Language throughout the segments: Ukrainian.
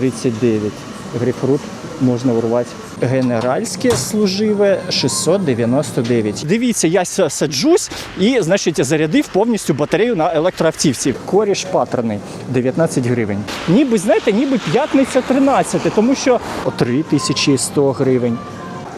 539. Грейпфрут можна урвати. Генеральське служиве 699. Дивіться, я саджусь і, значить, зарядив повністю батарею на електроавтівці. Коріш паттерний 19 гривень. Ніби, знаєте, ніби п'ятниця 13, тому що 3100 гривень.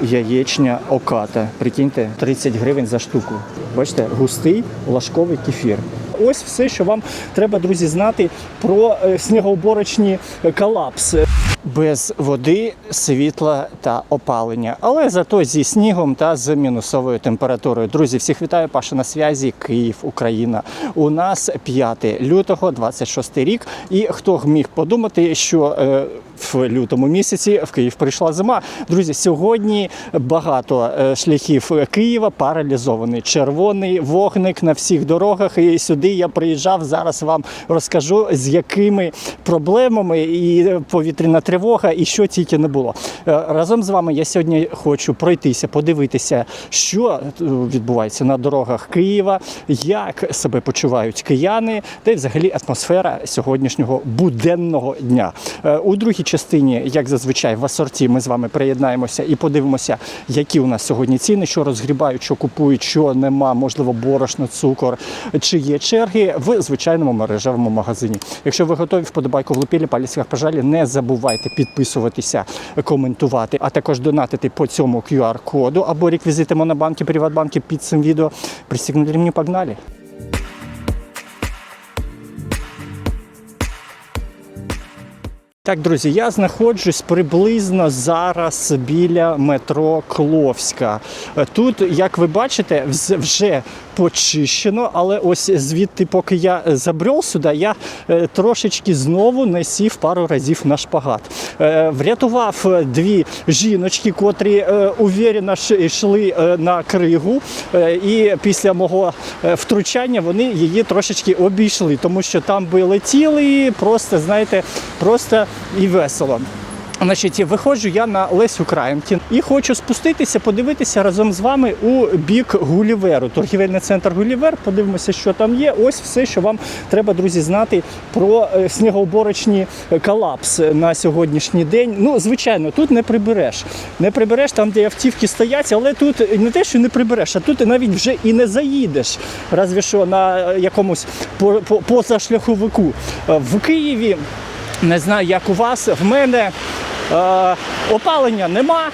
Яєчня оката. Прикиньте, 30 гривень за штуку. Бачите, густий ложковий кефір. Ось все, що вам треба, друзі, знати про е, снігоуборочні колапси. Без води, світла та опалення, але зато зі снігом та з мінусовою температурою. Друзі, всіх вітаю, Паша на зв'язі, Київ, Україна. У нас 5 лютого, 26 рік. І хто міг подумати, що е, в лютому місяці в Київ прийшла зима. Друзі, сьогодні багато е, шляхів Києва паралізований. Червоний вогник на всіх дорогах. І сюди я приїжджав. Зараз вам розкажу, з якими проблемами і повітряна тривога, і що тільки не було. Е, Разом з вами я сьогодні хочу пройтися, подивитися, що відбувається на дорогах Києва, як себе почувають кияни, та й взагалі атмосфера сьогоднішнього буденного дня. Е, У другій частині, як зазвичай, в асорті ми з вами приєднаємося і подивимося, які у нас сьогодні ціни, що розгрібають, що купують, що нема, можливо, борошно, цукор, чи є черги в звичайному мережевому магазині. Якщо ви готові, вподобайку влупілі, вверх пожалі, не забувайте підписуватися, коментувати, а також донатити по цьому QR-коду або реквізити Монобанки, Приватбанки під цим відео. Пристігнули ремні, погнали! Так, друзі, я знаходжусь приблизно зараз біля метро Кловська. Тут, як ви бачите, вже почищено, але ось звідти, поки я забрел сюди, я е, трошечки знову не сів пару разів на шпагат. Е, Врятував е, дві жіночки, котрі е, уверено йшли е, на кригу, е, і після мого е, втручання вони її трошечки обійшли, тому що там би летіли, просто знаєте, просто і весело. Значить, виходжу я на Лесь Українки і хочу спуститися, подивитися разом з вами у бік Гуліверу. Торгівельний центр Гулівер. Подивимося, що там є. Ось все, що вам треба, друзі, знати про е, снігоуборочні колапси на сьогоднішній день. Ну, звичайно, тут не прибереш. Не прибереш там, де автівки стоять, але тут не те, що не прибереш, а тут навіть вже і не заїдеш. Разві що на якомусь по- по- позашляховику. Е, В Києві. Не знаю, як у вас. В мене е, опалення нема.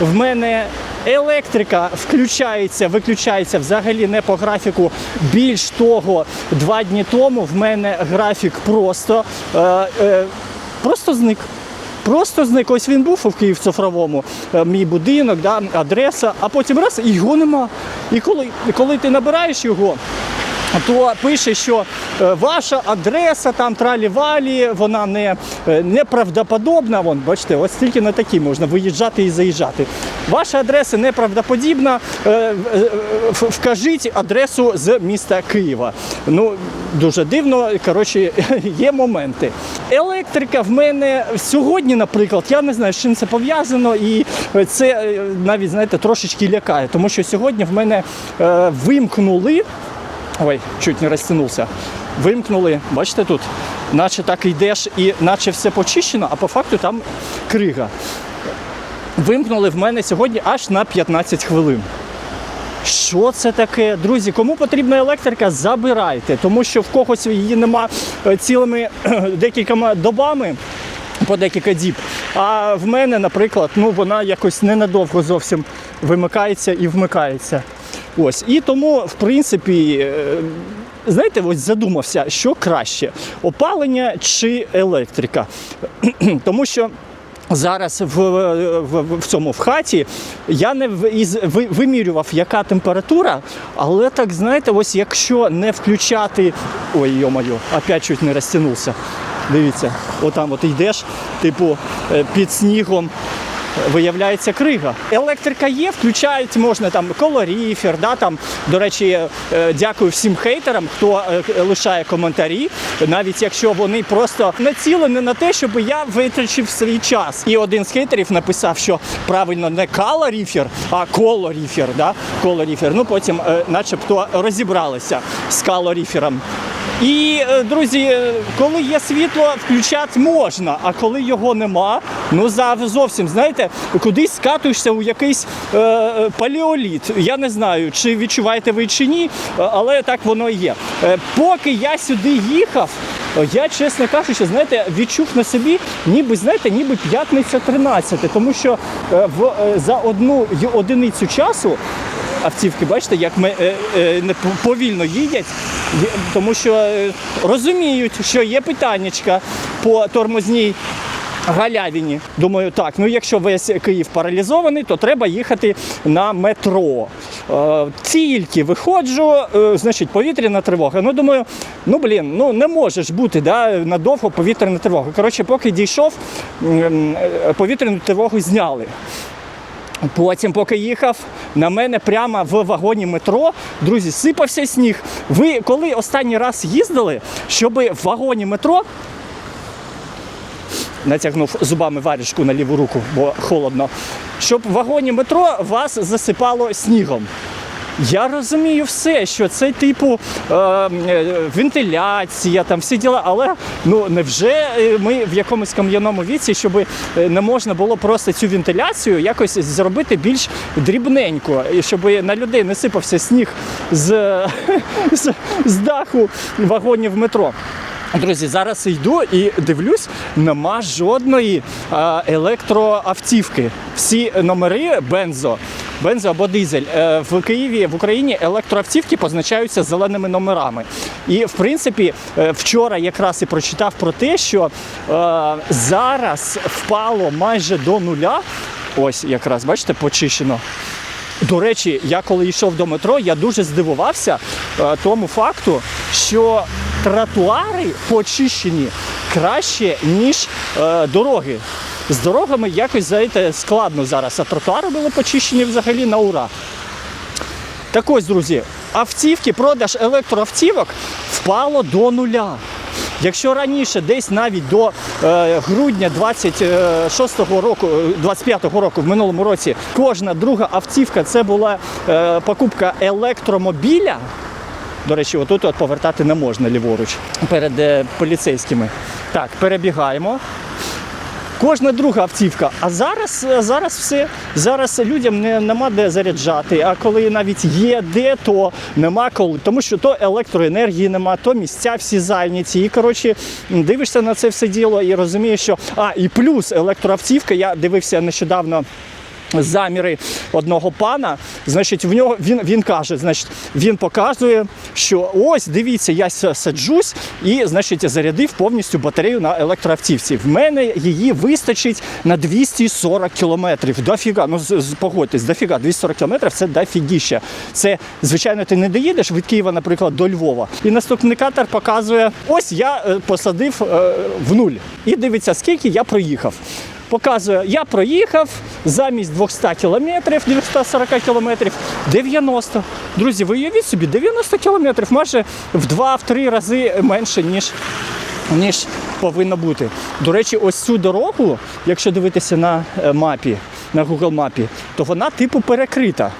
В мене електрика включається, виключається взагалі не по графіку. Більш того, два дні тому в мене графік просто, е, е, просто зник. Просто зник. Ось він був в Київ цифровому, е, мій будинок, да, адреса, а потім раз і його нема. І коли, коли ти набираєш його, то пише, що е, ваша адреса там тралі-валі, вона не, е, неправдоподобна. Вон, бачите, ось тільки на такі можна виїжджати і заїжджати. Ваша адреса неправдоподібна. е, Вкажіть адресу з міста Києва. Ну, дуже дивно. Коротше, є моменти. Електрика в мене сьогодні, наприклад, я не знаю, з чим це пов'язано, і це навіть знаєте трошечки лякає, тому що сьогодні в мене вимкнули. Ой, чуть не розтягнувся. Вимкнули, бачите тут, наче так йдеш і наче все почищено, а по факту там крига. Вимкнули в мене сьогодні аж на 15 хвилин. Що це таке? Друзі, кому потрібна електрика, забирайте, тому що в когось її нема е, цілими декількома добами. По декілька діб. А в мене, наприклад, ну вона якось ненадовго зовсім вимикається і вмикається. Ось. І тому, в принципі, е, знаєте, ось задумався, що краще: опалення чи електрика. Тому що. Зараз в, в, в цьому в хаті я не із, ви- вимірював, яка температура, але так знаєте, ось якщо не включати. Ой, йо-моє, опять чуть не розтягнувся. Дивіться, отам от йдеш, типу, е, під снігом. Виявляється крига. Електрика є, включають можна там колоріфер, да, там, до речі, е, дякую всім хейтерам, хто е, лишає коментарі, навіть якщо вони просто націлені на те, щоб я витрачив свій час. І один з хейтерів написав, що правильно не калоріфер, а колоріфер. Да? колоріфер. Ну потім, е, начебто, розібралися з калоріфером. І, е, друзі, е, коли є світло, включати можна, а коли його нема, ну зовсім, знаєте, кудись скатуєшся у якийсь е, е, палеоліт. Я не знаю, чи відчуваєте ви чи ні, але так воно і є. Поки я сюди їхав, я, чесно кажучи, знаєте, відчув на собі, ніби знаєте, ніби п'ятниця 13, тому що в, за одну одиницю часу автівки, бачите, як ми е, е, повільно їдять, тому що е, розуміють, що є питаннячка по тормозній. Галявіні. Думаю, так, ну якщо весь Київ паралізований, то треба їхати на метро. Е, тільки виходжу, е, значить, повітряна тривога. Ну, думаю, ну блін, ну не може ж бути да, надовго повітряна тривога. Коротше, поки дійшов, е, повітряну тривогу зняли. Потім, поки їхав, на мене прямо в вагоні метро, друзі, сипався сніг. Ви коли останній раз їздили, щоб в вагоні метро натягнув зубами варіжку на ліву руку, бо холодно, щоб в вагоні метро вас засипало снігом. Я розумію все, що це типу е, е, вентиляція, там всі діла, але ну невже е, ми в якомусь кам'яному віці, щоб е, не можна було просто цю вентиляцію якось зробити більш дрібненько, щоб на людей не сипався сніг з, з, з даху вагонів метро. Друзі, зараз йду і дивлюсь, нема жодної електроавтівки. Всі номери бензо, бензо або дизель. Е, в Києві, в Україні електроавтівки позначаються зеленими номерами. І в принципі, е, вчора якраз і прочитав про те, що е, зараз впало майже до нуля. Ось якраз, бачите, почищено. До речі, я коли йшов до метро, я дуже здивувався тому факту, що тротуари почищені краще, ніж е, дороги. З дорогами якось знаєте, складно зараз, а тротуари були почищені взагалі на ура. Так ось, друзі, автівки, продаж електроавтівок впало до нуля. Якщо раніше, десь навіть до е, грудня 26-го року, е, 25-го року, в минулому році, кожна друга автівка це була е, покупка електромобіля. До речі, отут от повертати не можна ліворуч перед е, поліцейськими. Так, перебігаємо. Кожна друга автівка. А зараз, е, зараз все. Зараз людям не, нема де заряджати. А коли навіть є де, то нема коли. Тому що то електроенергії нема, то місця всі зайняті. І коротше, дивишся на це все діло і розумієш, що а, і плюс електроавтівка. Я дивився нещодавно. Заміри одного пана, значить, в нього він, він каже, значить, він показує, що ось дивіться, я саджусь і, значить, зарядив повністю батарею на електроавтівці. В мене її вистачить на 240 кілометрів. Дофіга, ну погодьтесь, дофіга, 240 кілометрів це дофігіще. Це, звичайно, ти не доїдеш від Києва, наприклад, до Львова. І наступний катер показує: ось я е, посадив е, в нуль. І дивиться, скільки я проїхав. Показує, я проїхав замість 200 кілометрів, 240 кілометрів, 90. Друзі, ви уявіть собі, 90 кілометрів майже в 2-3 рази менше, ніж, ніж повинно бути. До речі, ось цю дорогу, якщо дивитися на е, мапі, на Google мапі, то вона типу перекрита.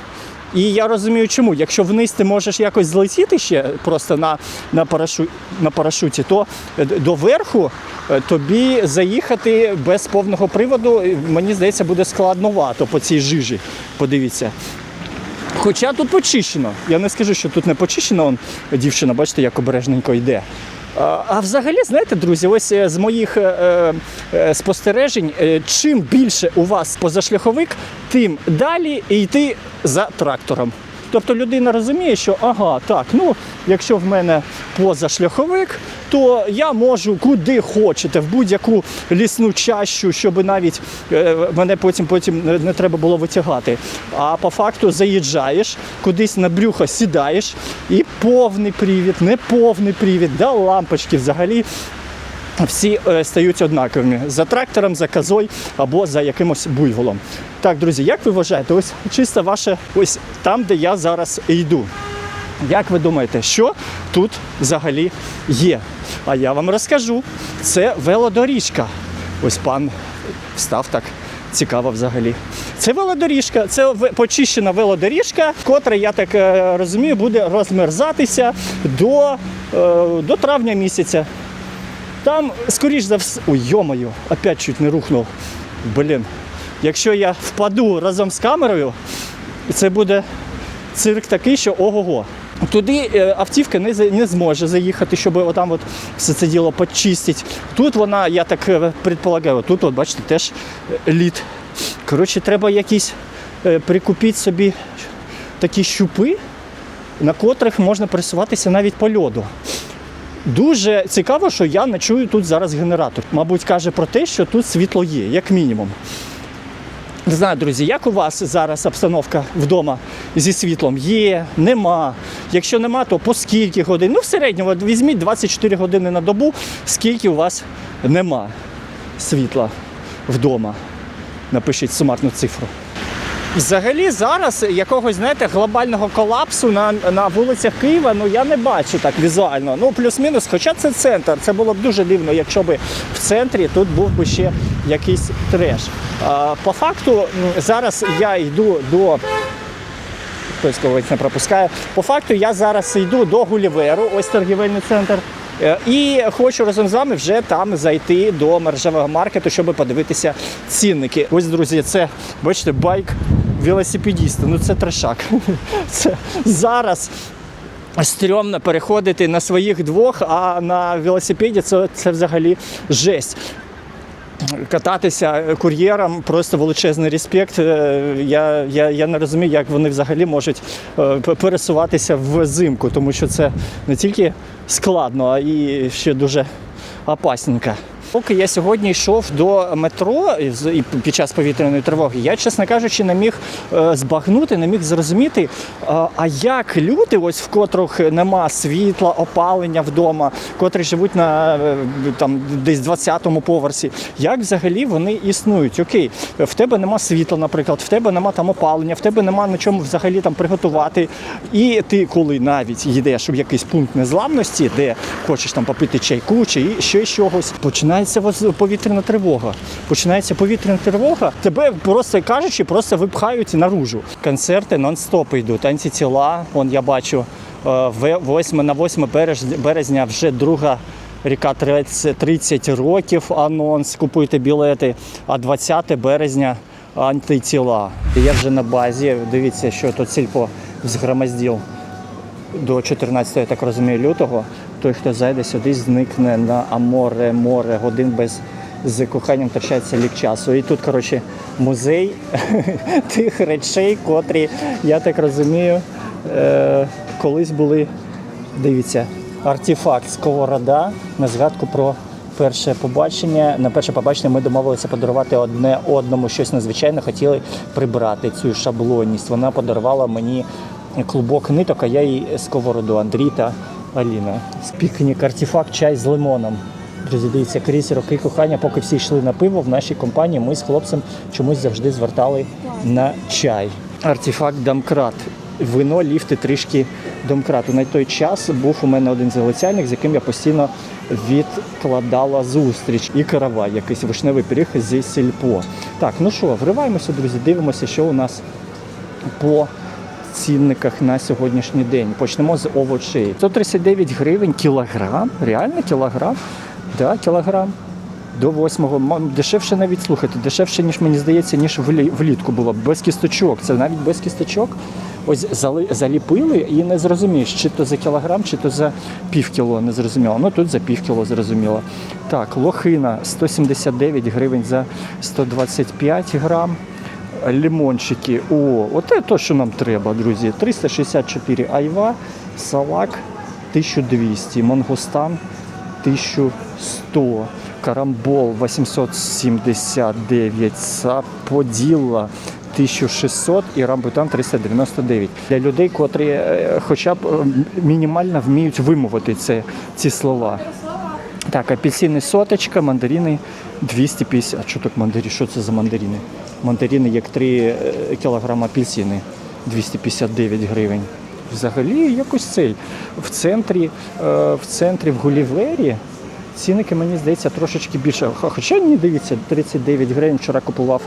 І я розумію, чому. Якщо вниз ти можеш якось злетіти ще просто на, на, парашу, на парашуті, то е, до верху е, тобі заїхати без повного приводу, е, мені здається, буде складновато по цій жижі. Подивіться. Хоча тут почищено. Я не скажу, що тут не почищено. Он, дівчина, бачите, як обережненько йде. А, взагалі, знаєте, друзі, ось е, з моїх е, е, спостережень, чим більше у вас позашляховик, тим далі йти за трактором. Тобто людина розуміє, що ага, так, ну якщо в мене позашляховик, то я можу куди хочете, в будь-яку лісну чащу, щоб навіть е, мене потім потім не, треба було витягати. А по факту заїжджаєш, кудись на брюхо сідаєш, і повний привід, не повний привід, да лампочки взагалі. Всі е, стають однаковими за трактором, за козою або за якимось буйволом. Так, друзі, як ви вважаєте, ось чисто ваше, ось там, де я зараз йду. Як ви думаєте, що тут взагалі є? А я вам розкажу. Це велодоріжка. Ось пан встав так. Цікаво взагалі. Це велодоріжка, це почищена велодоріжка, котра, я так е, розумію, буде розмерзатися до до травня місяця. Там, скоріш за все. Ой, йомаю, опять чуть не рухнув. Блін. Якщо я впаду разом з камерою, це буде цирк такий, що ого-го. Туди е, автівка не, не зможе заїхати, щоб отам от все це діло почистити. Тут вона, я так е, предполагаю, тут, от, бачите, теж е, лід. Коротше, треба якісь прикупити собі такі щупи, на котрих можна пересуватися навіть по льоду. Дуже цікаво, що я не чую тут зараз генератор. Мабуть, каже про те, що тут світло є, як мінімум. Не знаю, друзі, як у вас зараз обстановка вдома зі світлом? Є, нема. Якщо нема, то по скільки годин? Ну, в середньому візьміть 24 години на добу, скільки у вас нема світла вдома. Напишіть сумарну цифру. Взагалі зараз якогось знаєте глобального колапсу на, на вулицях Києва ну я не бачу так візуально. Ну плюс-мінус, хоча це центр. Це було б дуже дивно, якщо б в центрі тут був би ще якийсь треш. А, по факту зараз я йду до. Хтось когось не пропускає. По факту я зараз йду до Гуліверу, ось торгівельний центр. Е, І хочу разом з вами вже там зайти до мережевого маркету, щоб подивитися цінники. Ось, друзі, це бачите, байк велосипедіста. Ну це трешак. Це зараз стрьомно переходити на своїх двох, а на велосипеді це, це взагалі жесть. Кататися кур'єром просто величезний респект. Е, Я, я, я не розумію, як вони взагалі можуть е, пересуватися взимку, тому що це не тільки складно, а і ще дуже опасненько. Поки я сьогодні йшов до метро під час повітряної тривоги, я, чесно кажучи, не міг е, збагнути, не міг зрозуміти, е, а як люди, ось в котрих нема світла, опалення вдома, котрі живуть на е, там десь 20-му поверсі, як взагалі вони існують? Окей, в тебе нема світла, наприклад, в тебе нема там опалення, в тебе нема на чому взагалі там приготувати. І ти, коли навіть йдеш в якийсь пункт незламності, де хочеш там попити чайку чи ще чогось, починається повітряна тривога. Починається повітряна тривога, тебе просто кажучи, просто випхають наружу. Концерти нон-стоп йдуть, антитіла. Вон я бачу е, в- восьме- на 8 березня вже друга. Ріка 30, 30 років анонс, купуйте білети, а 20 березня антитіла. Я вже на базі. Дивіться, що тут сільпо згромоздів до 14, я так розумію, лютого. Той, хто зайде сюди, зникне на Аморе, море, годин без з коханням втрачається лік часу. І тут, коротше, музей тих речей, котрі, я так розумію, е, колись були. Дивіться, артефакт сковорода на згадку про перше побачення. На перше побачення ми домовилися подарувати одне одному щось надзвичайне, хотіли прибрати цю шаблонність. Вона подарувала мені клубок ниток, а я їй сковороду Андрій та Аліна. Пікнік, артефакт, чай з лимоном. Друзі, дивіться, крізь роки кохання, поки всі йшли на пиво, в нашій компанії ми з хлопцем чомусь завжди звертали на чай. Артефакт домкрат. Вино, ліфти, трішки домкрату. На той час був у мене один залицяльник, з яким я постійно відкладала зустріч. І каравай, якийсь вишневий пиріг зі сільпо. Так, ну що, вриваємося, друзі, дивимося, що у нас по цінниках на сьогоднішній день. Почнемо з овочей. 139 гривень кілограм. Реально кілограм? Да, кілограм. До 8-го. Дешевше навіть слухайте, дешевше, ніж мені здається, ніж влітку було. Без кісточок. Це навіть без кісточок. Ось заліпили і не зрозумієш, чи то за кілограм, чи то за пів кіло, не зрозуміло. Ну тут за пів кіло зрозуміло. Так, лохина 179 гривень за 125 грам. Лимончики. О, оце те, що нам треба, друзі. 364 айва, салак 1200, мангустан 1100, карамбол 879, саподілла 1600 і рамбутан 399. Для людей, котрі е, хоча б е, мінімально вміють вимовити це, ці слова. Так, апельсини соточка, мандарини 250. А що так мандарі? Що це за мандаріни? Мандарини як 3 кілограма апельсини 259 гривень. Взагалі якось цей. В центрі, е, в центрі в Гулівері цінники, мені здається, трошечки більше. Хоча ні, дивіться, 39 гривень. Вчора купував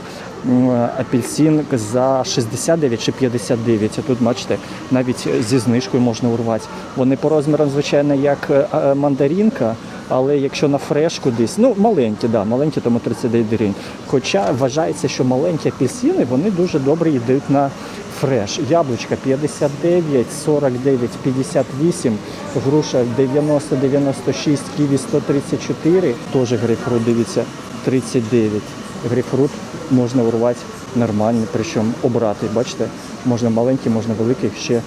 апельсин за 69 чи 59. А тут, бачите, навіть зі знижкою можна урвати. Вони по розмірам, звичайно, як е, е, мандарінка. Але якщо на фреш кудись, ну маленькі, да, маленькі, тому 39 гривень. Хоча вважається, що маленькі апельсини вони дуже добре йдуть на фреш. Яблучка 59, 49, 58, груша 90, 96, ківі 134, теж грейпфрут, дивіться, 39. Грейпфрут можна урвати нормальний, причому обрати. Бачите, можна маленький, можна великий, ще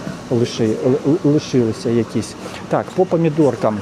лишилися якісь. Так, по помідоркам.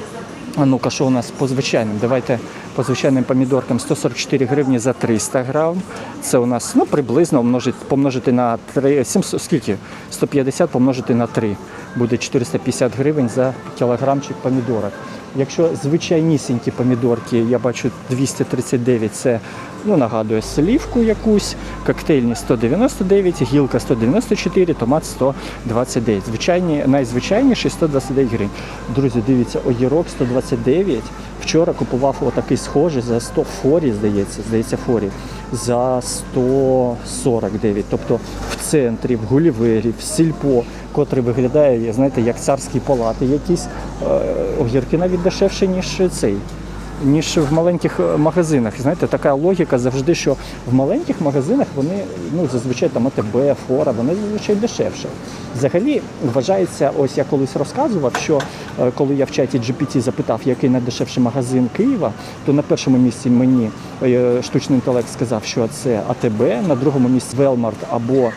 А ну-ка, що у нас по звичайним? Давайте по звичайним помідоркам 144 гривні за 300 грам. Це у нас ну, приблизно умножити, помножити на 3, 700, скільки? 150 помножити на 3. Буде 450 гривень за кілограмчик помідорок. Якщо звичайнісінькі помідорки, я бачу 239, це ну, нагадує слівку якусь, коктейльні 199, гілка 194, томат 129. Звичайні, найзвичайніші 129 гривень. Друзі, дивіться, огірок 129. Вчора купував отакий схожий за 100 форі, здається, здається, форі, за 149. Тобто в центрі, в Гулівері, в Сільпо, котрий виглядає, знаєте, як царські палати якісь, е, огірки навіть дешевше, ніж цей ніж в маленьких е, магазинах. Знаєте, така логіка завжди, що в маленьких магазинах вони ну зазвичай там АТБ, фора, вони зазвичай дешевше. Взагалі вважається, ось я колись розказував, що е, коли я в чаті GPT запитав, який найдешевший магазин Києва, то на першому місці мені е, штучний інтелект сказав, що це АТБ, на другому місці Велмарт або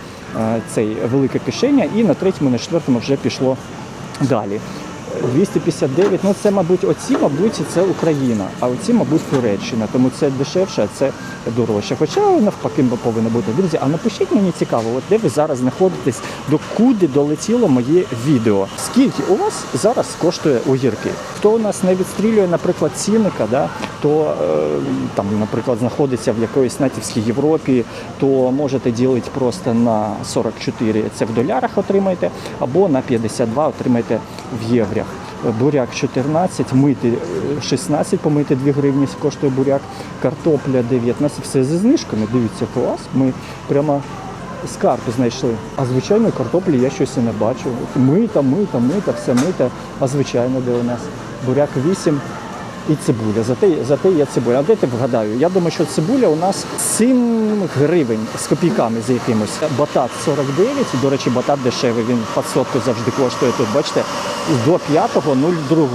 цей велика кишеня, і на третьому, на четвертому вже пішло далі. 259, ну це, мабуть, оці, мабуть, це Україна, а оці, мабуть, Туреччина. Тому це дешевше, а це дорожче. Хоча навпаки повинно бути. Друзі, а напишіть мені цікаво, от де ви зараз знаходитесь, докуди долетіло моє відео. Скільки у вас зараз коштує огірки? Хто у нас не відстрілює, наприклад, цінника, да, то е, там, наприклад, знаходиться в якоїсь натівській Європі, то можете ділити просто на 44, це в долярах отримаєте, або на 52 отримаєте в єврях. Буряк 14, мити е, 16, помити 2 гривні коштує буряк, картопля 19, все зі знижками. Дивіться, клас. Ми прямо скарб знайшли. А звичайно, картоплі я щось і не бачу. Мита, мита, мита, все мита. А звичайно, де у нас? Буряк 8 і цибуля. Зате, зате є цибуля. А де ти вгадаю? Я думаю, що цибуля у нас 7 гривень з копійками з якимось. Батат 49, до речі, батат дешевий, він під сотку завжди коштує тут, бачите, до 5.02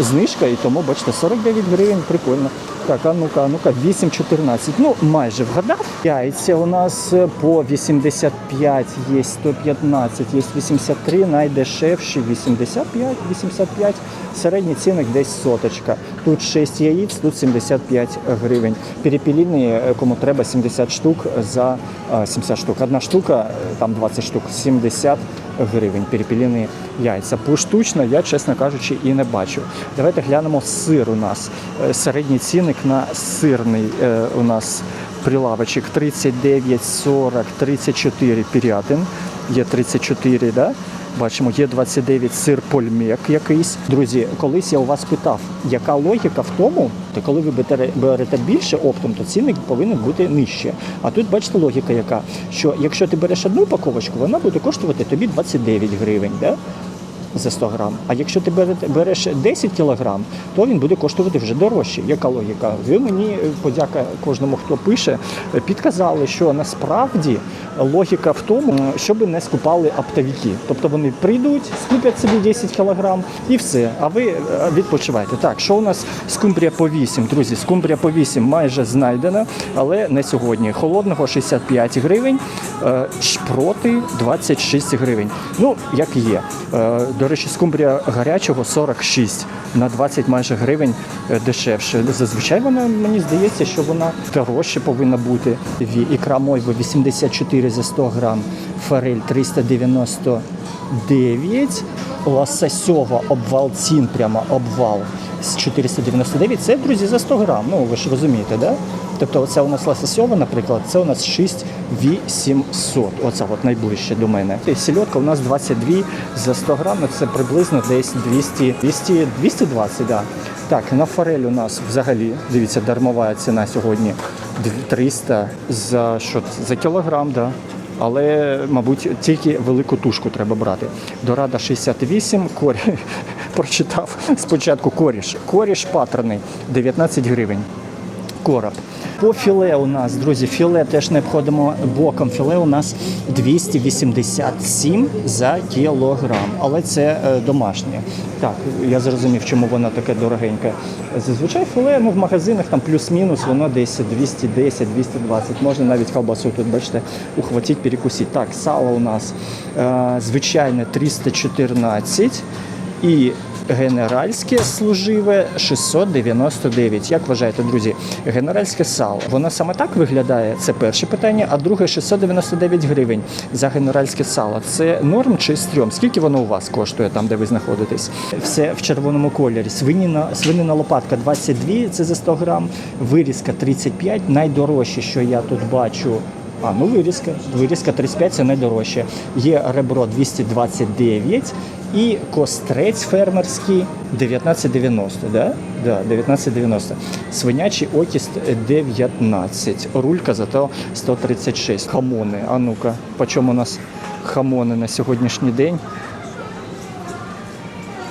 знижка, і тому, бачите, 49 гривень, прикольно. Так, а ну-ка, а ну-ка, 8,14. Ну, майже вгадав. Яйця у нас по 85, є 115, є 83, найдешевші 85, 85. Середній цінник десь соточка. Тут 6 яєць, тут 75 гривень. Перепіліні, е, кому треба, 70 штук за е, 70 штук. Одна штука, е, там 20 штук, 70 гривень. Перепіліні яйця. Поштучно я, чесно кажучи, і не бачу. Давайте глянемо сир у нас. Е, Середній цінник на сирний е, у нас прилавочок 39, 40, 34 пірятин. Є 34, да? Бачимо, є 29 сир польмек якийсь. Друзі, колись я у вас питав, яка логіка в тому, то коли ви берете, більше оптом, то цінник повинен бути нижче. А тут бачите логіка яка, що якщо ти береш одну упаковочку, вона буде коштувати тобі 29 гривень. Да? За 100 грам. А якщо ти береш 10 кілограм, то він буде коштувати вже дорожче. Яка логіка? Ви мені, е, подяка кожному, хто пише, е, підказали, що насправді логіка в тому, е, щоб не скупали оптовики. Тобто вони прийдуть, скупять собі 10 кілограм і все. А ви відпочиваєте. Так, що у нас скумбрія по 8? Друзі, скумбрія по 8 майже знайдена, але не сьогодні. Холодного 65 гривень, шпроти 26 гривень. Ну, як є. До речі, скумбрія гарячого 46 на 20 майже гривень е, дешевше. Зазвичай вона мені здається, що вона дорожче повинна бути. Ікра мойва 84 за 100 грам, форель 399, лососьова обвал цін, прямо обвал з 499. Це, друзі, за 100 грам. Ну, ви ж розумієте, да? Тобто, оце у нас лососьова, наприклад, це у нас 6800. Оце от найближче до мене. І сільотка у нас 22 за 100 грам, ну, це приблизно десь 200, 200 220, да. Так, на форель у нас взагалі, дивіться, дармова ціна сьогодні 300 за що за кілограм, да. Але, мабуть, тільки велику тушку треба брати. Дорада 68, корі... прочитав спочатку коріш. Коріш патроний 19 гривень. Короб. По філе у нас, друзі, філе теж не обходимо боком. Філе у нас 287 за кілограм, але це е, домашнє. Так, я зрозумів, чому воно таке дорогеньке. Зазвичай філе ну, в магазинах там плюс-мінус, воно десь 210-220. Можна навіть колбасу тут, бачите, ухватити, перекусити. Так, сало у нас е, звичайне 314 і Генеральське служиве 699. Як вважаєте, друзі, генеральське сало? Воно саме так виглядає? Це перше питання. А друге 699 гривень за генеральське сало. Це норм чи стрьом? Скільки воно у вас коштує там, де ви знаходитесь? Все в червоному кольорі. Свинина, свинина лопатка 22, це за 100 грам. Вирізка 35. Найдорожче, що я тут бачу. А, ну вирізка. Вирізка 35 це найдорожче. Є ребро 229 і кострець фермерський 1990, да? Да, 1990. Свинячий окіст 19. Рулька зато 136. Хамони. А ну-ка, по чому у нас хамони на сьогоднішній день?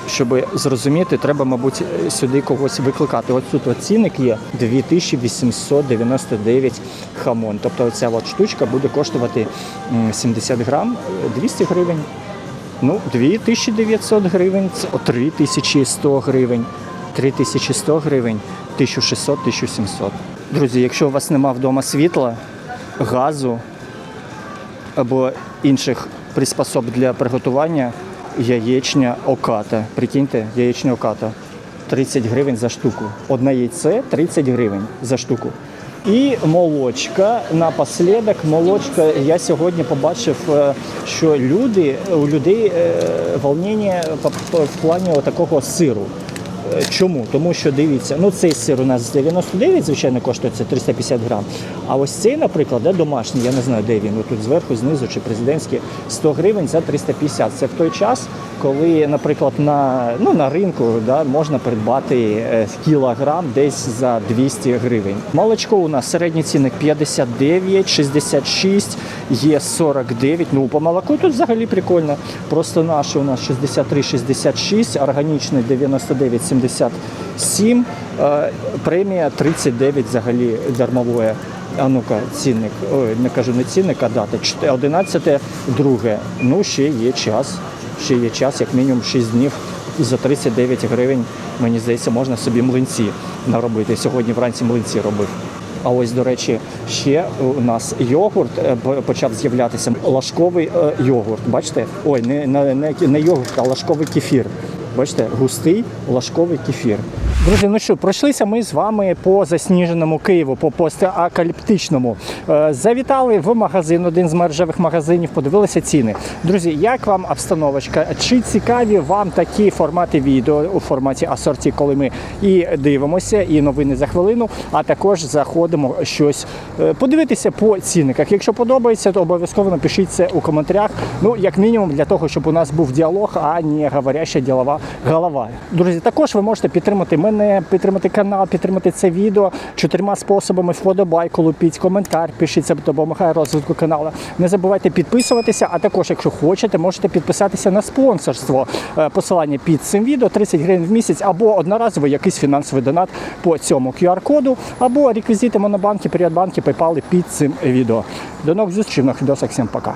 Щоб зрозуміти, треба, мабуть, сюди когось викликати. Ось тут от цінник є 2899 хамон. Тобто ця штучка буде коштувати 70 грам 200 гривень. Ну, 2900 гривень, це 3100 гривень, 3100 гривень, 1600-1700. Друзі, якщо у вас нема вдома світла, газу або інших приспособ для приготування, яєчня оката. Прикиньте, яєчня оката. 30 гривень за штуку. Одне яйце 30 гривень за штуку. І молочка напослідок. Молочка. Я сьогодні побачив, е, що люди у людей е, волнення в плані такого сиру. Е, чому? Тому що дивіться, ну цей сир у нас 99, звичайно, коштує це 350 грам. А ось цей, наприклад, да, домашній, я не знаю, де він, тут зверху, знизу чи президентський, 100 гривень за 350. Це в той час, коли, наприклад, на ну, на ринку да, можна придбати е, кілограм десь за 200 гривень. Молочко у нас середній цінник 59, 66, є 49. Ну, по молоку тут взагалі прикольно. Просто наше у нас 63, 66, органічне 99, 70. 87, е, премія 39 взагалі дармової. А ну-ка, цінник, ой, не кажу не цінник, а дата. 11, друге. Ну, ще є час. Ще є час, як мінімум 6 днів за 39 гривень, мені здається, можна собі млинці наробити. Сьогодні вранці млинці робив. А ось, до речі, ще у нас йогурт е, почав з'являтися лашковий е, йогурт. Бачите? Ой, не не, не йогурт, а лашковий кефір. Бачите, густий лашковий кефір. Друзі, ну що, пройшлися ми з вами по засніженому Києву, по постакаліптичному. Е, Завітали в магазин, один з мережевих магазинів, подивилися ціни. Друзі, як вам обстановочка? Чи цікаві вам такі формати відео у форматі асорті, коли ми і дивимося, і новини за хвилину, а також заходимо щось е, подивитися по цінниках. Якщо подобається, то обов'язково напишіть це у коментарях. Ну, як мінімум, для того, щоб у нас був діалог, а не говоряща ділова голова. Друзі, також ви можете підтримати мене, підтримати канал, підтримати це відео чотирма способами. Вподобайку, лупіть коментар, пишіть, це допомагає розвитку каналу. Не забувайте підписуватися, а також, якщо хочете, можете підписатися на спонсорство. Е, Посилання під цим відео 30 гривень в місяць або одноразовий якийсь фінансовий донат по цьому QR-коду, або реквізити Монобанки, Приватбанки, PayPal під цим відео. До нових зустрічей нових відосах. Всім пока.